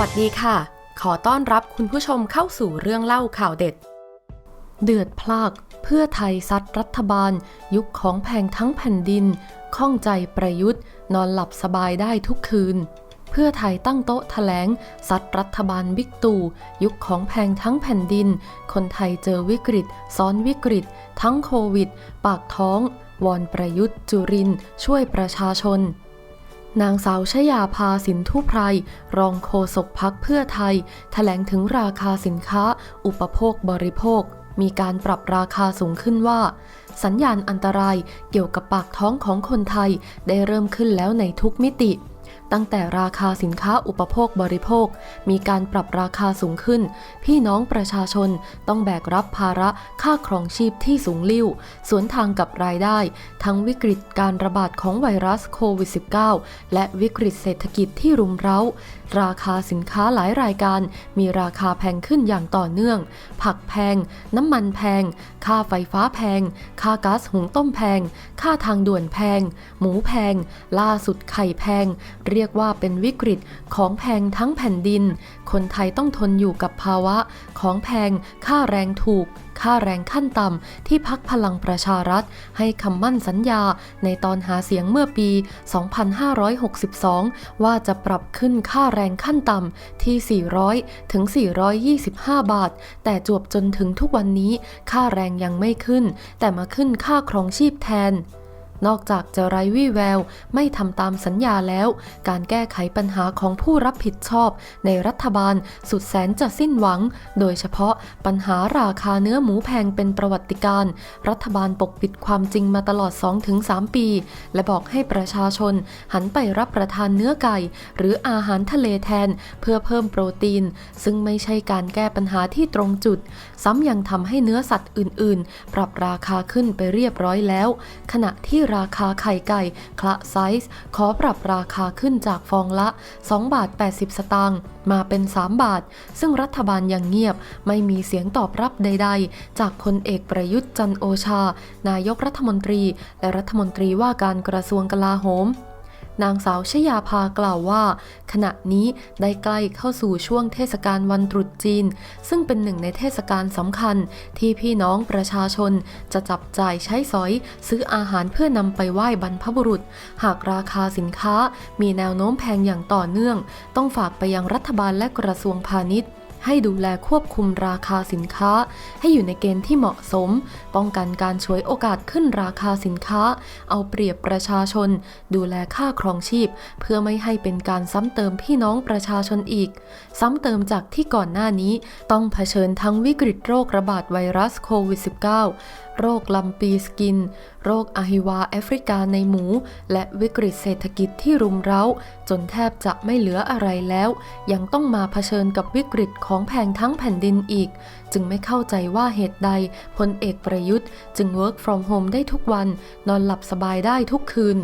วัสดีค่ะ ขอต้อนรับคุณผู้ชมเข้าสู่เรื่องเล่าข่าวเด็ด เดือดพลากเพื่อไทยซัดรัฐบาล ยุคของแพงทั้งแผ่นดิน ข้องใจประยุทธ์ นอนหลับสบายได้ทุกคืน เพื่อไทยตั้งโต๊ะแถลงซัดรัฐบาลบิ๊กตู่ยุคของแพงทั้งแผ่นดิน คนไทยเจอวิกฤต ซ้อนวิกฤต ทั้งโควิด ปากท้อง วอนประยุทธ์จุรินช่วยประชาชน นางสาวชยาภาสินทุไพรรองโฆษกพักเพื่อไทยแถลงถึงราคาสินค้า อุปโภคบริโภค มีการปรับราคาสูงขึ้นว่า สัญญาณอันตรายเกี่ยวกับปากท้องของคนไทยได้เริ่มขึ้นแล้วในทุกมิติ ตั้งแต่ราคาสินค้าอุปโภคบริโภค มีการปรับราคาสูงขึ้น พี่น้องประชาชนต้องแบกรับภาระค่าครองชีพที่สูงลิ่ว สวนทางกับรายได้ ทั้งวิกฤตการระบาดของไวรัสโควิด -19 และวิกฤตเศรษฐกิจที่รุมเร้า ราคาสินค้าหลายรายการ มีราคาแพงขึ้นอย่างต่อเนื่อง ผักแพง น้ำมันแพง ค่าไฟฟ้าแพง ค่าก๊าซหุงต้มแพง ค่าทางด่วนแพง หมูแพง ล่าสุดไข่แพงเรียกว่าเป็นวิกฤตของแพงทั้งแผ่นดิน คนไทยต้องทนอยู่กับภาวะของแพง ค่าแรงถูก ค่าแรงขั้นต่ำที่พักพลังประชารัฐ ให้คำมั่นสัญญาในตอนหาเสียงเมื่อปี 2562 ว่าจะปรับขึ้นค่าแรงขั้นต่ำที่ 400 ถึง 425 บาท แต่จวบจนถึงทุกวันนี้ ค่าแรงยังไม่ขึ้น แต่มาขึ้นค่าครองชีพแทน นอกจากจะไร้วี่แวว ไม่ทำตามสัญญาแล้ว การแก้ไขปัญหาของผู้รับผิดชอบ ในรัฐบาลสุดแสนจะสิ้นหวัง โดยเฉพาะปัญหาราคาเนื้อหมูแพงเป็นประวัติการ รัฐบาลปกปิดความจริงมาตลอด 2-3 ปี และบอกให้ประชาชน หันไปรับประทานเนื้อไก่ หรืออาหารทะเลแทน เพื่อเพิ่มโปรตีน ซึ่งไม่ใช่การแก้ปัญหาที่ตรงจุด ซ้ำยังทำให้เนื้อสัตว์อื่น ๆ ปรับราคาขึ้นไปเรียบร้อยแล้ว ขณะที่ราคาไข่ไก่คละไซส์ ขอปรับราคาขึ้นจากฟองละ 2 บาท 80 สตางค์มาเป็น 3 บาท ซึ่งรัฐบาลยังเงียบ ไม่มีเสียงตอบรับใด ๆ จากพลเอกประยุทธ์จันโอชา นายกรัฐมนตรี และรัฐมนตรีว่าการกระทรวงกลาโหม นางสาวชยาภากล่าวว่า ขณะนี้ได้ใกล้เข้าสู่ช่วงเทศกาลวันตรุษจีน ซึ่งเป็นหนึ่งในเทศกาลสำคัญที่พี่น้องประชาชนจะจับจ่ายใช้สอย ซื้ออาหารเพื่อนำไปไหว้บรรพบุรุษ หากราคาสินค้ามีแนวโน้มแพงอย่างต่อเนื่อง ต้องฝากไปยังรัฐบาลและกระทรวงพาณิชย์ ให้ดูแลควบคุมราคาสินค้า ให้อยู่ในเกณฑ์ที่เหมาะสม ป้องกันการฉวยโอกาสขึ้นราคาสินค้า เอาเปรียบประชาชน ดูแลค่าครองชีพ เพื่อไม่ให้เป็นการซ้ำเติมพี่น้องประชาชนอีก ซ้ำเติมจากที่ก่อนหน้านี้ต้องเผชิญทั้งวิกฤตโรคระบาดไวรัสโควิด -19 โรคลำปีสกิน โรคอหิวาแอฟริกาในหมู และวิกฤตเศรษฐกิจที่รุมเร้า จนแทบจะไม่เหลืออะไรแล้ว ยังต้องมาเผชิญกับวิกฤตของของแพงทั้งแผ่นดินอีก จึงไม่เข้าใจว่าเหตุใดพลเอกประยุทธ์ จึง work from home ได้ทุกวัน นอนหลับสบายได้ทุกคืน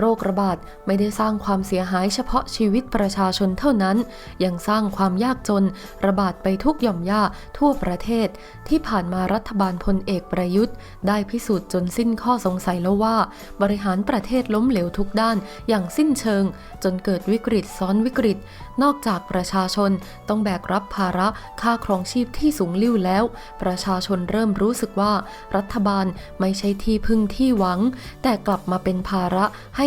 โรคระบาดไม่ได้สร้างความเสียหายเฉพาะชีวิตประชาชนเท่านั้น ยังสร้างความยากจน ระบาดไปทุกหย่อมย่าทั่วประเทศ ที่ผ่านมารัฐบาลพลเอกประยุทธ์ ได้พิสูจน์จนสิ้นข้อสงสัยแล้วว่า บริหารประเทศล้มเหลวทุกด้านอย่างสิ้นเชิง จนเกิดวิกฤตซ้อนวิกฤต นอกจากประชาชนต้องแบกรับภาระค่าครองชีพที่สูงลิ่วแล้ว ประชาชนเริ่มรู้สึกว่า รัฐบาลไม่ใช่ที่พึ่งที่หวัง แต่กลับมาเป็นภาระให้